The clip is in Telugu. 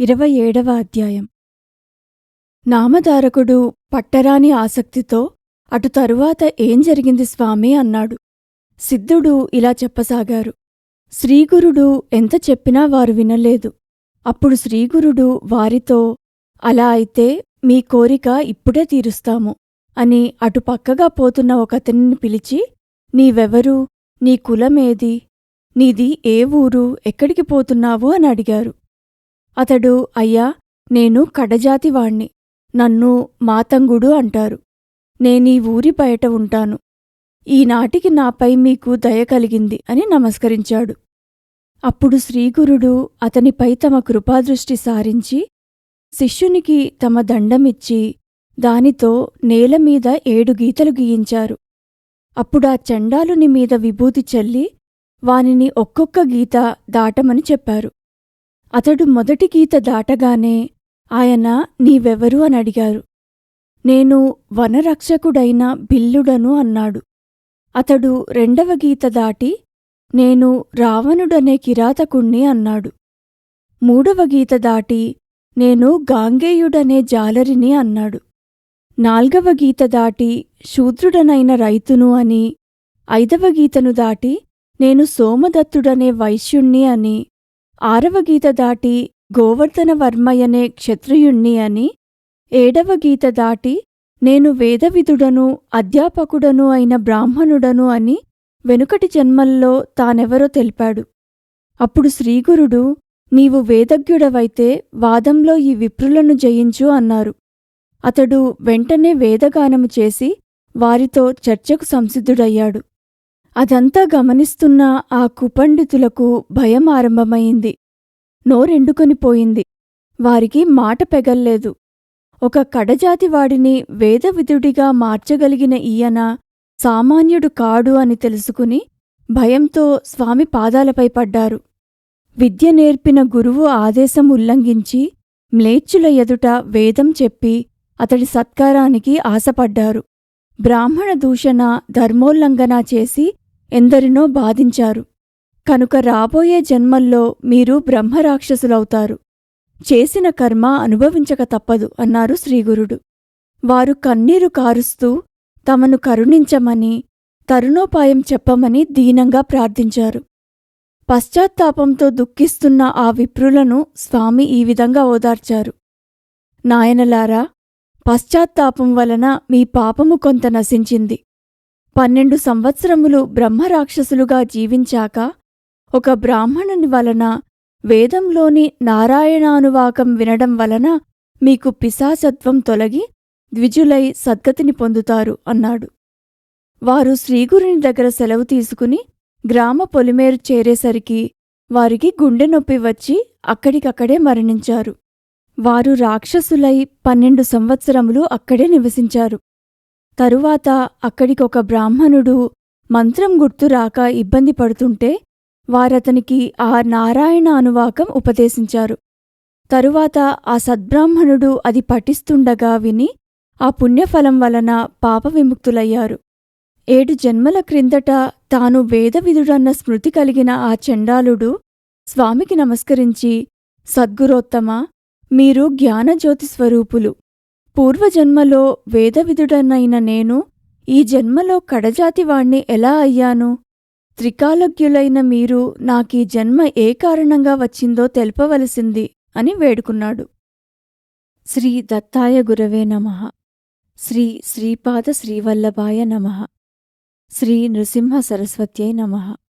ఇరవై ఏడవ అధ్యాయం. నామధారకుడు పట్టరాని ఆసక్తితో అటు తరువాత ఏం జరిగింది స్వామి అన్నాడు. సిద్ధుడు ఇలా చెప్పసాగారు. శ్రీగురుడు ఎంత చెప్పినా వారు వినలేదు. అప్పుడు శ్రీగురుడు వారితో అలా అయితే మీ కోరిక ఇప్పుడే తీరుస్తాము అని అటు పక్కగా పోతున్న ఒకతనిని పిలిచి నీవెవరు? నీ కులమేది? నీది ఏ ఊరు? ఎక్కడికి పోతున్నావు? అని అడిగారు. అతడు అయ్యా నేను కడజాతివాణ్ణి. నన్ను మాతంగుడు అంటారు. నేనీ ఊరి బయట ఉంటాను. ఈనాటికి నాపై మీకు దయ కలిగింది అని నమస్కరించాడు. అప్పుడు శ్రీగురుడు అతనిపై తమ కృపాదృష్టి సారించి శిష్యునికి తమ దండమిచ్చి దానితో నేలమీద ఏడు గీతలు గీయించారు. అప్పుడా చండాలుని మీద విభూతి చల్లి వానిని ఒక్కొక్క గీత దాటమని చెప్పారు. అతడు మొదటి గీత దాటగానే ఆయన నీవెవరు? అని అడిగారు. నేను వనరక్షకుడైన బిల్లుడను అన్నాడు. అతడు రెండవ గీత దాటి నేను రావణుడనే కిరాతకుణ్ణి అన్నాడు. మూడవ గీత దాటి నేను గాంగేయుడనే జాలరిని అన్నాడు. నాల్గవ గీత దాటి శూద్రుడనైన రైతును అని ఐదవ గీతను దాటి నేను సోమదత్తుడనే వైశ్యుణ్ణి అని ఆరవ గీత దాటి గోవర్ధనవర్మయనే క్షత్రియుణ్ణి అని ఏడవ గీత దాటి నేను వేదవిధుడను అధ్యాపకుడను అయిన బ్రాహ్మణుడను అని వెనుకటి జన్మల్లో తానెవరో తెలిపాడు. అప్పుడు శ్రీగురుడు నీవు వేదజ్ఞుడవైతే వాదంలో ఈ విప్రులను జయించు అన్నారు. అతడు వెంటనే వేదగానము చేసి వారితో చర్చకు సంసిద్ధుడయ్యాడు. అదంతా గమనిస్తున్న ఆ కుపండితులకు భయం ఆరంభమైంది. నోరెండుకొనిపోయింది వారికి మాట పెగల్లేదు. ఒక కడజాతివాడిని వేదవిధుడిగా మార్చగలిగిన ఈయన సామాన్యుడు కాడు అని తెలుసుకుని భయంతో స్వామి పాదాలపై పడ్డారు. విద్య నేర్పిన గురువు ఆదేశం ఉల్లంఘించి మ్లేచ్చుల ఎదుట వేదం చెప్పి అతడి సత్కారానికి ఆశపడ్డారు. బ్రాహ్మణ దూషణ ధర్మోల్లంఘన చేసి ఎందరినో బాధించారు. కనుక రాబోయే జన్మల్లో మీరు బ్రహ్మరాక్షసులవుతారు. చేసిన కర్మ అనుభవించక తప్పదు అన్నారు శ్రీగురుడు. వారు కన్నీరు కారుస్తూ తమను కరుణించమని తరుణోపాయం చెప్పమని దీనంగా ప్రార్థించారు. పశ్చాత్తాపంతో దుఃఖిస్తున్న ఆ విప్రులను స్వామి ఈ విధంగా ఓదార్చారు. నాయనలారా పశ్చాత్తాపం వలన మీ పాపము కొంత నశించింది. పన్నెండు సంవత్సరములు బ్రహ్మరాక్షసులుగా జీవించాక ఒక బ్రాహ్మణుని వలన వేదంలోని నారాయణానువాకం వినడం వలన మీకు పిశాచత్వం తొలగి ద్విజులై సద్గతిని పొందుతారు అన్నాడు. వారు శ్రీగురుని దగ్గర సెలవు తీసుకుని గ్రామ పొలిమేరు చేరేసరికి వారికి గుండె నొప్పి వచ్చి అక్కడికక్కడే మరణించారు. వారు రాక్షసులై పన్నెండు సంవత్సరములు అక్కడే నివసించారు. తరువాత అక్కడికొక బ్రాహ్మణుడు మంత్రం గుర్తురాక ఇబ్బంది పడుతుంటే వారతనికి ఆ నారాయణ అనువాకం ఉపదేశించారు. తరువాత ఆ సద్బ్రాహ్మణుడు అది పఠిస్తుండగా విని ఆ పుణ్యఫలం వలన పాప విముక్తులయ్యారు. ఏడు జన్మల క్రిందట తాను వేదవిధుడన్న స్మృతి కలిగిన ఆ చండాలుడు స్వామికి నమస్కరించి సద్గురోత్తమ మీరు జ్ఞానజ్యోతి స్వరూపులు. పూర్వజన్మలో వేదవిధుడనైన నేను ఈ జన్మలో కడజాతివాణ్ణి ఎలా అయ్యాను? త్రికాలజ్ఞులైన మీరు నాకీ జన్మ ఏ కారణంగా వచ్చిందో తెలపవలసింది అని వేడుకున్నాడు. శ్రీ దత్తాయ గురవే నమ. శ్రీ శ్రీపాద శ్రీవల్లభాయ నమ. శ్రీ నృసింహ సరస్వత్యై నమః.